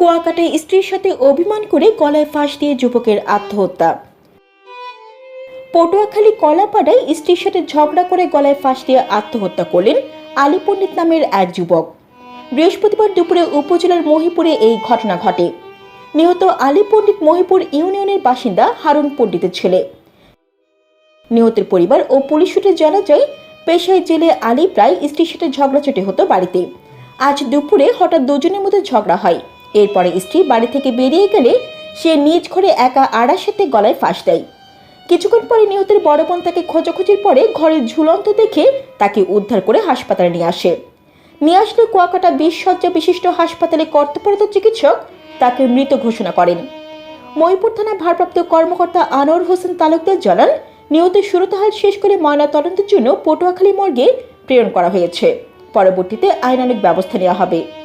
কুয়াকাটায় স্ত্রীর সাথে অভিমান করে গলায় ফাঁস দিয়ে যুবকের আত্মহত্যা। পটুয়াখালী কলাপাড়ায় স্ত্রীর সাথে ঝগড়া করে গলায় ফাঁস দিয়ে আত্মহত্যা করলেন আলী পণ্ডিত নামের এক যুবক। বৃহস্পতিবার দুপুরে উপজেলার মহিপুরে এই ঘটনা ঘটে। নিহত আলী পণ্ডিত মহিপুর ইউনিয়নের বাসিন্দা হারুন পণ্ডিতের ছেলে। নিহতের পরিবার ও পুলিশ সূত্রে জানা যায়, পেশায় জেলে আলী প্রায় স্ত্রীর সাথে ঝগড়াঝাটি হতো বাড়িতে। আজ দুপুরে হঠাৎ দুজনের মধ্যে ঝগড়া হয়। এরপরে স্ত্রী বাড়ি থেকে বেরিয়ে গেলে সে নিজ ঘরে একা আড়ার সাথে গলায় ফাঁস দেয়। কিছুক্ষণ পরে নিহতের বড় বোন তাকে খোঁজাখুঁজির পরে ঘরে ঝুলন্ত দেখে তাকে উদ্ধার করে হাসপাতালে নিয়ে আসে। নিয়ে আসলে কুয়াকাটা বিশ বিশিষ্ট হাসপাতালে কর্তব্যরত চিকিৎসক তাকে মৃত ঘোষণা করেন। মহিপুর থানার ভারপ্রাপ্ত কর্মকর্তা আনোয়ার হোসেন তালুকদার জানান, নিহতের সুরতহাল শেষ করে ময়না তদন্তের জন্য পটুয়াখালী মর্গে প্রেরণ করা হয়েছে। পরবর্তীতে আইনানুক ব্যবস্থা নেওয়া হবে।